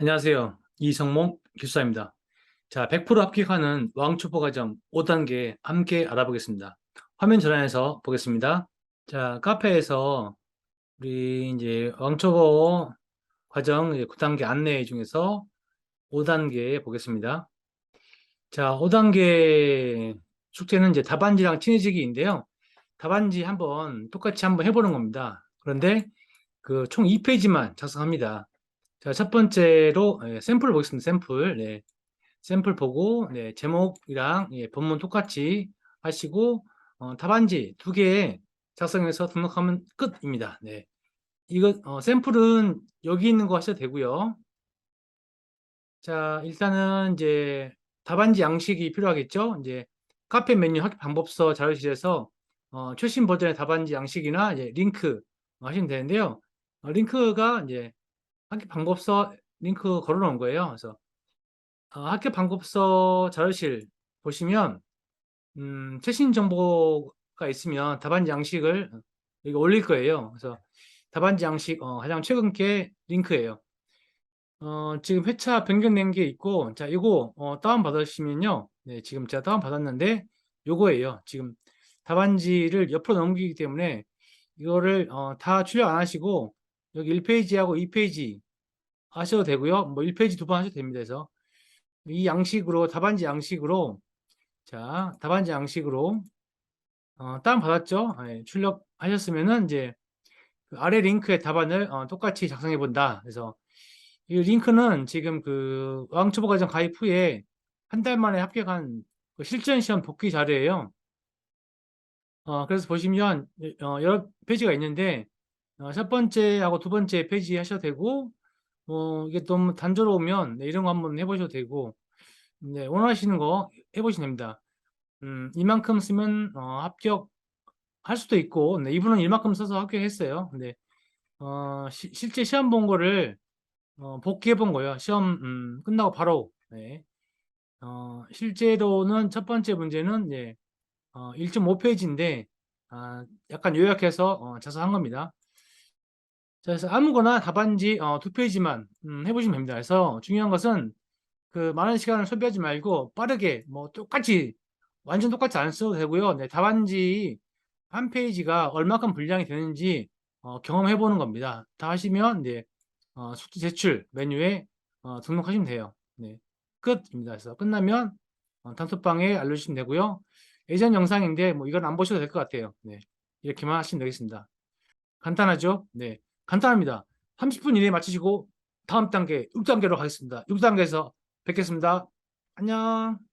안녕하세요. 이성몽 교수입니다. 자, 100% 합격하는 왕초보 과정 5단계 함께 알아보겠습니다. 화면 전환해서 보겠습니다. 자, 카페에서 우리 이제 왕초보 과정 9단계 안내 중에서 5단계 보겠습니다. 자, 5단계 숙제는 이제 답안지랑 친해지기인데요. 답안지 한번 똑같이 한번 해보는 겁니다. 그런데 그 총 2페이지만 작성합니다. 자, 첫 번째로 예, 샘플을 보겠습니다. 샘플. 네. 샘플 보고 네, 제목이랑 예, 본문 똑같이 하시고 어, 답안지 두 개 작성해서 등록하면 끝입니다. 네. 이거 어, 샘플은 여기 있는 거 하셔도 되고요. 자, 일단은 이제 답안지 양식이 필요하겠죠. 이제 카페 메뉴 학습 방법서 자료실에서 어, 최신 버전의 답안지 양식이나 링크 하시면 되는데요. 어, 링크가 이제 학교 방법서 링크 걸어 놓은 거예요. 그래서 어, 학교 방법서 자료실 보시면 음, 최신 정보가 있으면 답안지 양식을 여기 올릴 거예요. 그래서 답안지 양식 어, 가장 최근 게 링크예요. 어, 지금 회차 변경된 게 있고 자 이거 어, 다운 받으시면요. 네, 지금 제가 다운 받았는데 요거예요. 지금 답안지를 옆으로 넘기기 때문에 이거를 어, 다 출력 안 하시고 여기 1페이지하고 2페이지 하셔도 되고요. 뭐 1페이지 두 번 하셔도 됩니다. 그래서 이 양식으로 답안지 양식으로 자 답안지 양식으로 어, 다운 받았죠. 예, 출력하셨으면은 이제 그 아래 링크에 답안을 어, 똑같이 작성해 본다. 그래서 이 링크는 지금 그 왕초보 과정 가입 후에 한 달 만에 합격한 그 실전 시험 복귀 자료예요. 어, 그래서 보시면 어, 여러 페이지가 있는데 어, 첫 번째하고 두 번째 페이지 하셔도 되고 어, 이게 너무 단조로우면 네, 이런 거 한번 해보셔도 되고 네, 원하시는 거 해보시면 됩니다. 음, 이만큼 쓰면 어, 합격 할 수도 있고 네, 이분은 이만큼 써서 합격했어요. 근데 어, 시- 실제 시험 본 거를 어, 복귀해 본 거예요. 시험 음, 끝나고 바로 네. 어, 실제로는 첫 번째 문제는 네, 어, 1.5페이지인데 아, 약간 요약해서 어, 작성한 겁니다. 자, 그래서 아무거나 답안지 어, 두 페이지만 음, 해보시면 됩니다. 그래서 중요한 것은 그 많은 시간을 소비하지 말고 빠르게 뭐 똑같이 완전 똑같이 안 써도 되고요. 네, 답안지 한 페이지가 얼마큼 분량이 되는지 어, 경험해 보는 겁니다. 다 하시면 네, 어, 숙제 제출 메뉴에 어, 등록하시면 돼요. 네, 끝입니다. 그래서 끝나면 어, 단톡방에 알려주시면 되고요. 예전 영상인데 뭐 이건 안 보셔도 될 것 같아요. 네, 이렇게만 하시면 되겠습니다. 간단하죠? 네, 간단합니다. 30분 이내에 마치시고 다음 단계 6단계로 가겠습니다. 6단계에서 뵙겠습니다. 안녕.